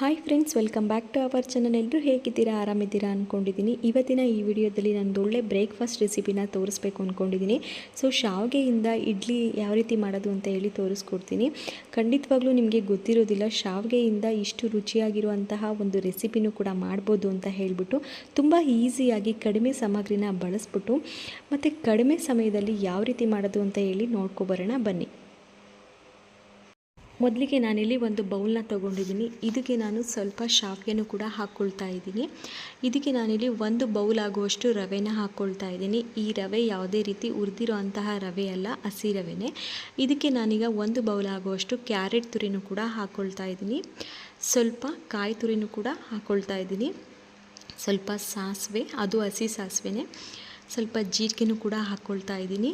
Hi friends welcome back to our channel ಎಲ್ಲರೂ ಹೇಗಿದ್ದೀರಾ? ಆರಾಮಿದ್ದೀರಾ ಅಂದ್ಕೊಂಡಿದ್ದೀನಿ ಇವತ್ತಿನ ಈ ವಿಡಿಯೋದಲ್ಲಿ ನಾನು ಒಳ್ಳೆ ಬ್ರೇಕ್ಫಾಸ್ಟ್ ರೆಸಿಪಿನ ತೋರಿಸ್ಬೇಕು ಅಂದ್ಕೊಂಡಿದ್ದೀನಿ ಸೊ ಶಾವಿಗೆಯಿಂದ ಇಡ್ಲಿ ಯಾವ ರೀತಿ ಮಾಡೋದು ಅಂತ ಹೇಳಿ ತೋರಿಸ್ಕೊಡ್ತೀನಿ. ಖಂಡಿತವಾಗ್ಲೂ ನಿಮಗೆ ಗೊತ್ತಿರೋದಿಲ್ಲ, ಶಾವಿಗೆಯಿಂದ ಇಷ್ಟು ರುಚಿಯಾಗಿರುವಂತಹ ಒಂದು ರೆಸಿಪಿನೂ ಕೂಡ ಮಾಡ್ಬೋದು ಅಂತ ಹೇಳಿಬಿಟ್ಟು ತುಂಬ ಈಸಿಯಾಗಿ ಕಡಿಮೆ ಸಾಮಗ್ರಿನ ಬಳಸ್ಬಿಟ್ಟು ಮತ್ತು ಕಡಿಮೆ ಸಮಯದಲ್ಲಿ ಯಾವ ರೀತಿ ಮಾಡೋದು ಅಂತ ಹೇಳಿ ನೋಡ್ಕೊಬರೋಣ ಬನ್ನಿ. ಮೊದಲಿಗೆ ನಾನಿಲ್ಲಿ ಒಂದು ಬೌಲ್ನ ತೊಗೊಂಡಿದ್ದೀನಿ. ಇದಕ್ಕೆ ನಾನು ಸ್ವಲ್ಪ ಶಾವಿಗೆನೂ ಕೂಡ ಹಾಕ್ಕೊಳ್ತಾ ಇದ್ದೀನಿ. ಇದಕ್ಕೆ ನಾನಿಲ್ಲಿ ಒಂದು ಬೌಲ್ ಆಗುವಷ್ಟು ರವೆನ ಹಾಕ್ಕೊಳ್ತಾ ಇದ್ದೀನಿ. ಈ ರವೆ ಯಾವುದೇ ರೀತಿ ಉರಿದಿರೋ ಅಂತಹ ರವೆ ಅಲ್ಲ, ಹಸಿ ರವೆನೇ. ಇದಕ್ಕೆ ನಾನೀಗ ಒಂದು ಬೌಲ್ ಆಗುವಷ್ಟು ಕ್ಯಾರೆಟ್ ತುರಿನೂ ಕೂಡ ಹಾಕ್ಕೊಳ್ತಾ ಇದ್ದೀನಿ. ಸ್ವಲ್ಪ ಕಾಯಿ ತುರಿನೂ ಕೂಡ ಹಾಕ್ಕೊಳ್ತಾ ಇದ್ದೀನಿ. ಸ್ವಲ್ಪ ಸಾಸಿವೆ, ಅದು ಹಸಿ ಸಾಸಿವೆನೇ. ಸ್ವಲ್ಪ ಜೀರಿಗೆನೂ ಕೂಡ ಹಾಕ್ಕೊಳ್ತಾ ಇದ್ದೀನಿ.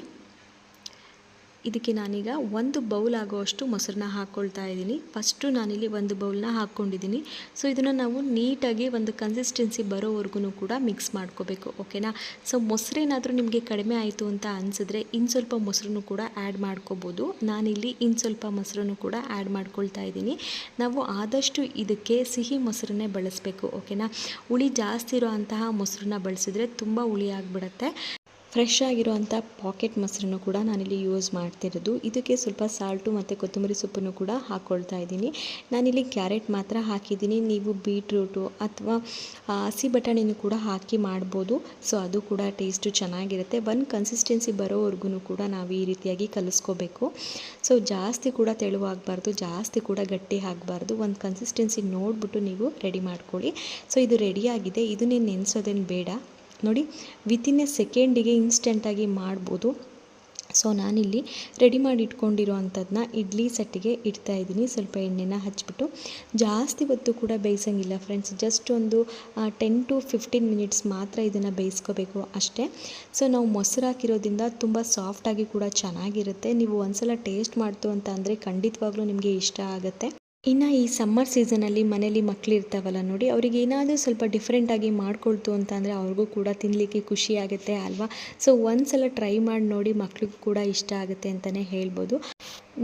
ಇದಕ್ಕೆ ನಾನೀಗ ಒಂದು ಬೌಲ್ ಆಗೋವಷ್ಟು ಮೊಸರನ್ನ ಹಾಕ್ಕೊಳ್ತಾ ಇದ್ದೀನಿ. ಫಸ್ಟು ನಾನಿಲ್ಲಿ ಒಂದು ಬೌಲ್ನ ಹಾಕ್ಕೊಂಡಿದ್ದೀನಿ. ಸೊ, ಇದನ್ನು ನಾವು ನೀಟಾಗಿ ಒಂದು ಕನ್ಸಿಸ್ಟೆನ್ಸಿ ಬರೋವರೆಗೂ ಕೂಡ ಮಿಕ್ಸ್ ಮಾಡ್ಕೋಬೇಕು, ಓಕೆನಾ? ಸೊ, ಮೊಸರೇನಾದರೂ ನಿಮಗೆ ಕಡಿಮೆ ಆಯಿತು ಅಂತ ಅನಿಸಿದ್ರೆ ಇನ್ನು ಸ್ವಲ್ಪ ಮೊಸರನ್ನು ಕೂಡ ಆ್ಯಡ್ ಮಾಡ್ಕೋಬೋದು. ನಾನಿಲ್ಲಿ ಇನ್ನು ಸ್ವಲ್ಪ ಮೊಸರನ್ನು ಕೂಡ ಆ್ಯಡ್ ಮಾಡ್ಕೊಳ್ತಾ ಇದ್ದೀನಿ. ನಾವು ಆದಷ್ಟು ಇದಕ್ಕೆ ಸಿಹಿ ಮೊಸರನ್ನೇ ಬಳಸಬೇಕು, ಓಕೆನಾ? ಹುಳಿ ಜಾಸ್ತಿ ಇರೋ ಅಂತಹ ಮೊಸರನ್ನ ಬಳಸಿದ್ರೆ ತುಂಬ ಹುಳಿ ಆಗಿಬಿಡುತ್ತೆ. ಫ್ರೆಶ್ ಆಗಿರುವಂಥ ಪಾಕೆಟ್ ಮೊಸರನ್ನು ಕೂಡ ನಾನಿಲ್ಲಿ ಯೂಸ್ ಮಾಡ್ತಿರೋದು. ಇದಕ್ಕೆ ಸ್ವಲ್ಪ ಸಾಲ್ಟು ಮತ್ತು ಕೊತ್ತಂಬರಿ ಸೊಪ್ಪನ್ನು ಕೂಡ ಹಾಕ್ಕೊಳ್ತಾ ಇದ್ದೀನಿ. ನಾನಿಲ್ಲಿ ಕ್ಯಾರೆಟ್ ಮಾತ್ರ ಹಾಕಿದ್ದೀನಿ. ನೀವು ಬೀಟ್ರೂಟು ಅಥವಾ ಹಸಿ ಬಟಾಣಿನೂ ಕೂಡ ಹಾಕಿ ಮಾಡ್ಬೋದು. ಸೊ ಅದು ಕೂಡ ಟೇಸ್ಟು ಚೆನ್ನಾಗಿರುತ್ತೆ. ಒಂದು ಕನ್ಸಿಸ್ಟೆನ್ಸಿ ಬರೋವರೆಗೂ ಕೂಡ ನಾವು ಈ ರೀತಿಯಾಗಿ ಕಲಿಸ್ಕೋಬೇಕು. ಸೊ ಜಾಸ್ತಿ ಕೂಡ ತೆಳುವಾಗಬಾರ್ದು, ಜಾಸ್ತಿ ಕೂಡ ಗಟ್ಟಿ ಆಗಬಾರ್ದು. ಒಂದು ಕನ್ಸಿಸ್ಟೆನ್ಸಿ ನೋಡಿಬಿಟ್ಟು ನೀವು ರೆಡಿ ಮಾಡ್ಕೊಳ್ಳಿ. ಸೊ ಇದು ರೆಡಿಯಾಗಿದೆ ಇದನ್ನೇ ನೆನೆಸೋದೇನು ಬೇಡ. ನೋಡಿ ವಿತಿನ್ ಎ ಸೆಕೆಂಡಿಗೆ ಇನ್ಸ್ಟೆಂಟಾಗಿ ಮಾಡ್ಬೋದು. ಸೊ ನಾನಿಲ್ಲಿ ರೆಡಿ ಮಾಡಿ ಇಟ್ಕೊಂಡಿರೋ ಅಂಥದ್ದನ್ನ ಇಡ್ಲಿ ಸೆಟ್ಟಿಗೆ ಇಡ್ತಾ ಇದ್ದೀನಿ. ಸ್ವಲ್ಪ ಎಣ್ಣೆನ ಹಚ್ಚಿಬಿಟ್ಟು ಜಾಸ್ತಿ ಹೊತ್ತು ಕೂಡ ಬೇಯಿಸೋಂಗಿಲ್ಲ ಫ್ರೆಂಡ್ಸ್ ಜಸ್ಟ್ ಒಂದು ಟೆನ್ ಟು ಫಿಫ್ಟೀನ್ ಮಿನಿಟ್ಸ್ ಮಾತ್ರ ಇದನ್ನು ಬೇಯಿಸ್ಕೋಬೇಕು ಅಷ್ಟೇ. ಸೊ ನಾವು ಮೊಸರು ಹಾಕಿರೋದ್ರಿಂದ ತುಂಬ ಸಾಫ್ಟಾಗಿ ಕೂಡ ಚೆನ್ನಾಗಿರುತ್ತೆ. ನೀವು ಒಂದ್ಸಲ ಟೇಸ್ಟ್ ಮಾಡ್ತು ಅಂತ ಅಂದರೆ ಖಂಡಿತವಾಗ್ಲೂ ನಿಮಗೆ ಇಷ್ಟ ಆಗುತ್ತೆ. ಇನ್ನು ಈ ಸಮ್ಮರ್ ಸೀಸನಲ್ಲಿ ಮನೇಲಿ ಮಕ್ಳು ಇರ್ತಾವಲ್ಲ ನೋಡಿ, ಅವ್ರಿಗೆ ಏನಾದರೂ ಸ್ವಲ್ಪ ಡಿಫ್ರೆಂಟಾಗಿ ಮಾಡಿಕೊಳ್ತು ಅಂತಂದರೆ ಅವ್ರಿಗೂ ಕೂಡ ತಿನ್ನಲಿಕ್ಕೆ ಖುಷಿ ಆಗುತ್ತೆ ಅಲ್ವಾ? ಸೊ ಒಂದು ಸಲ ಟ್ರೈ ಮಾಡಿ ನೋಡಿ ಮಕ್ಳಿಗೂ ಕೂಡ ಇಷ್ಟ ಆಗುತ್ತೆ ಅಂತಲೇ ಹೇಳ್ಬೋದು.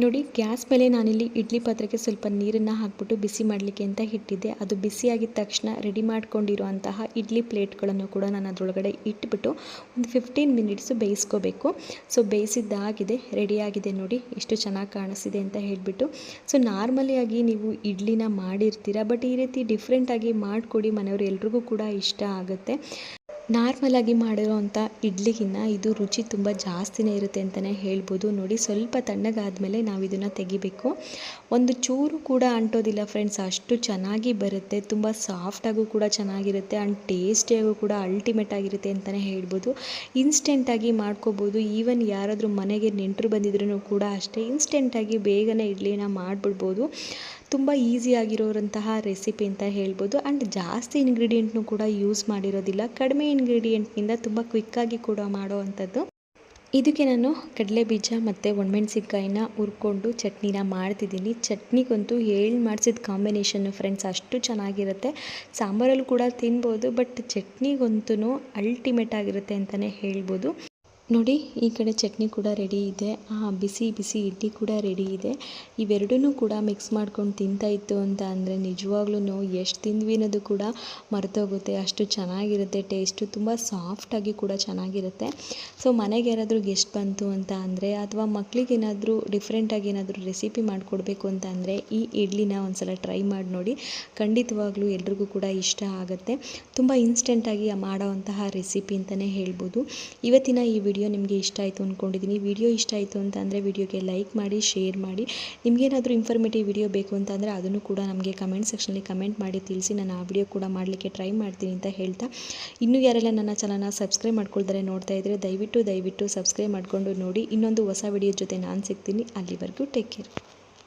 ನೋಡಿ, ಗ್ಯಾಸ್ ಮೇಲೆ ನಾನಿಲ್ಲಿ ಇಡ್ಲಿ ಪಾತ್ರೆಗೆ ಸ್ವಲ್ಪ ನೀರನ್ನು ಹಾಕ್ಬಿಟ್ಟು ಬಿಸಿ ಮಾಡಲಿಕ್ಕೆ ಅಂತ ಇಟ್ಟಿದ್ದೆ. ಅದು ಬಿಸಿಯಾಗಿದ್ದ ತಕ್ಷಣ ರೆಡಿ ಮಾಡ್ಕೊಂಡಿರುವಂತಹ ಇಡ್ಲಿ ಪ್ಲೇಟ್ಗಳನ್ನು ಕೂಡ ನಾನು ಅದರೊಳಗಡೆ ಇಟ್ಬಿಟ್ಟು ಒಂದು ಫಿಫ್ಟೀನ್ ಮಿನಿಟ್ಸು ಬೇಯಿಸ್ಕೋಬೇಕು. ಸೊ ಬೇಯಿಸಿದ್ದಾಗಿದೆ ರೆಡಿಯಾಗಿದೆ ನೋಡಿ, ಎಷ್ಟು ಚೆನ್ನಾಗಿ ಕಾಣಿಸಿದೆ ಅಂತ ಹೇಳಿಬಿಟ್ಟು. ಸೊ ನಾರ್ಮಲಿಯಾಗಿ ನೀವು ಇಡ್ಲಿನ ಮಾಡಿರ್ತೀರ ಬಟ್ ಈ ರೀತಿ ಡಿಫ್ರೆಂಟಾಗಿ ಮಾಡಿಕೊಡಿ, ಮನೆಯವರು ಎಲ್ರಿಗೂ ಕೂಡ ಇಷ್ಟ ಆಗುತ್ತೆ. ನಾರ್ಮಲಾಗಿ ಮಾಡಿರೋಂಥ ಇಡ್ಲಿಗಿನ್ನ ಇದು ರುಚಿ ತುಂಬ ಜಾಸ್ತಿನೇ ಇರುತ್ತೆ ಅಂತಲೇ ಹೇಳ್ಬೋದು. ನೋಡಿ, ಸ್ವಲ್ಪ ತಣ್ಣಗಾದಮೇಲೆ ನಾವು ಇದನ್ನು ತೆಗಿಬೇಕು. ಒಂದು ಚೂರು ಕೂಡ ಅಂಟೋದಿಲ್ಲ ಫ್ರೆಂಡ್ಸ್ ಅಷ್ಟು ಚೆನ್ನಾಗಿ ಬರುತ್ತೆ. ತುಂಬ ಸಾಫ್ಟಾಗೂ ಕೂಡ ಚೆನ್ನಾಗಿರುತ್ತೆ ಆ್ಯಂಡ್ ಟೇಸ್ಟಿಯಾಗೂ ಕೂಡ ಅಲ್ಟಿಮೇಟ್ ಆಗಿರುತ್ತೆ ಅಂತಲೇ ಹೇಳ್ಬೋದು. ಇನ್ಸ್ಟೆಂಟಾಗಿ ಮಾಡ್ಕೋಬೋದು. ಈವನ್ ಯಾರಾದರೂ ಮನೆಗೆ ನೆಂಟರು ಬಂದಿದ್ರೂ ಕೂಡ ಅಷ್ಟೇ. ಇನ್ಸ್ಟೆಂಟಾಗಿ ಬೇಗನೆ ಇಡ್ಲಿನ ಮಾಡಿಬಿಡ್ಬೋದು. ತುಂಬ ಈಸಿಯಾಗಿರೋರಂತಹ ರೆಸಿಪಿ ಅಂತ ಹೇಳ್ಬೋದು. ಆ್ಯಂಡ್ ಜಾಸ್ತಿ ಇಂಗ್ರೀಡಿಯೆಂಟ್ನು ಕೂಡ ಯೂಸ್ ಮಾಡಿರೋದಿಲ್ಲ. ಕಡಿಮೆ ಇಂಗ್ರೀಡಿಯೆಂಟ್ನಿಂದ ತುಂಬ ಕ್ವಿಕ್ಕಾಗಿ ಕೂಡ ಮಾಡೋ ಅಂಥದ್ದು. ಇದಕ್ಕೆ ನಾನು ಕಡಲೆ ಬೀಜ ಮತ್ತು ಒಣಮೆಣ್ಸಿನ್ಕಾಯಿನ ಹುರ್ಕೊಂಡು ಚಟ್ನಿನ ಮಾಡ್ತಿದ್ದೀನಿ. ಚಟ್ನಿಗಂತೂ ಹೇಳಿ ಮಾಡಿಸಿದ ಕಾಂಬಿನೇಷನ್ನು ಫ್ರೆಂಡ್ಸ್ ಅಷ್ಟು ಚೆನ್ನಾಗಿರುತ್ತೆ. ಸಾಂಬಾರಲ್ಲೂ ಕೂಡ ತಿನ್ಬೋದು ಬಟ್ ಚಟ್ನಿಗಂತೂ ಅಲ್ಟಿಮೇಟ್ ಆಗಿರುತ್ತೆ ಅಂತಲೇ ಹೇಳ್ಬೋದು. ನೋಡಿ, ಈ ಕಡೆ ಚಟ್ನಿ ಕೂಡ ರೆಡಿ ಇದೆ. ಬಿಸಿ ಬಿಸಿ ಇಡ್ಲಿ ಕೂಡ ರೆಡಿ ಇದೆ. ಇವೆರಡೂ ಕೂಡ ಮಿಕ್ಸ್ ಮಾಡ್ಕೊಂಡು ತಿಂತಾ ಇತ್ತು ಅಂತ ಅಂದರೆ ನಿಜವಾಗ್ಲೂ ಎಷ್ಟು ತಿಂದ್ವಿ ಅನ್ನೋದು ಕೂಡ ಮರೆತೋಗುತ್ತೆ. ಅಷ್ಟು ಚೆನ್ನಾಗಿರುತ್ತೆ ಟೇಸ್ಟು ತುಂಬ ಸಾಫ್ಟಾಗಿ ಕೂಡ ಚೆನ್ನಾಗಿರುತ್ತೆ. ಸೊ ಮನೆಗೆ ಯಾರಾದರೂ ಗೆಸ್ಟ್ ಬಂತು ಅಂತ ಅಂದರೆ ಅಥವಾ ಮಕ್ಕಳಿಗೇನಾದರೂ ಡಿಫ್ರೆಂಟಾಗಿ ಏನಾದರೂ ರೆಸಿಪಿ ಮಾಡಿಕೊಡ್ಬೇಕು ಅಂತ ಅಂದರೆ ಈ ಇಡ್ಲಿನ ಒಂದು ಟ್ರೈ ಮಾಡಿ ನೋಡಿ. ಖಂಡಿತವಾಗ್ಲೂ ಎಲ್ರಿಗೂ ಕೂಡ ಇಷ್ಟ ಆಗುತ್ತೆ. ತುಂಬ ಇನ್ಸ್ಟೆಂಟಾಗಿ ಮಾಡೋವಂತಹ ರೆಸಿಪಿ ಅಂತಲೇ ಹೇಳ್ಬೋದು. ಇವತ್ತಿನ ಈ ವಿಡಿಯೋ ನಿಮಗೆ ಇಷ್ಟ ಆಯಿತು ಅಂದ್ಕೊಂಡಿದ್ದೀನಿ ವಿಡಿಯೋ ಇಷ್ಟ ಆಯಿತು ಅಂತ ಅಂದರೆ ವಿಡಿಯೋಗೆ ಲೈಕ್ ಮಾಡಿ, ಶೇರ್ ಮಾಡಿ. ನಿಮಗೇನಾದರೂ ಇನ್ಫಾರ್ಮೇಟಿವ್ ವಿಡಿಯೋ ಬೇಕು ಅಂತಂದರೆ ಅದನ್ನು ಕೂಡ ನಮಗೆ ಕಮೆಂಟ್ ಸೆಕ್ಷನಲ್ಲಿ ಕಮೆಂಟ್ ಮಾಡಿ ತಿಳಿಸಿ. ನಾನು ಆ ವಿಡಿಯೋ ಕೂಡ ಮಾಡಲಿಕ್ಕೆ ಟ್ರೈ ಮಾಡ್ತೀನಿ ಅಂತ ಹೇಳ್ತಾ. ಇನ್ನೂ ಯಾರೆಲ್ಲ ನನ್ನ ಚಾನಲ್ನ ಸಬ್ಸ್ಕ್ರೈಬ್ ಮಾಡ್ಕೊಳ್ತಾರೆ ನೋಡ್ತಾ ಇದ್ದರೆ ದಯವಿಟ್ಟು ದಯವಿಟ್ಟು ಸಬ್ಸ್ಕ್ರೈಬ್ ಮಾಡಿಕೊಂಡು ನೋಡಿ. ಇನ್ನೊಂದು ಹೊಸ ವಿಡಿಯೋ ಜೊತೆ ನಾನು ಸಿಗ್ತೀನಿ. ಅಲ್ಲಿವರೆಗೂ ಟೇಕ್ ಕೇರ್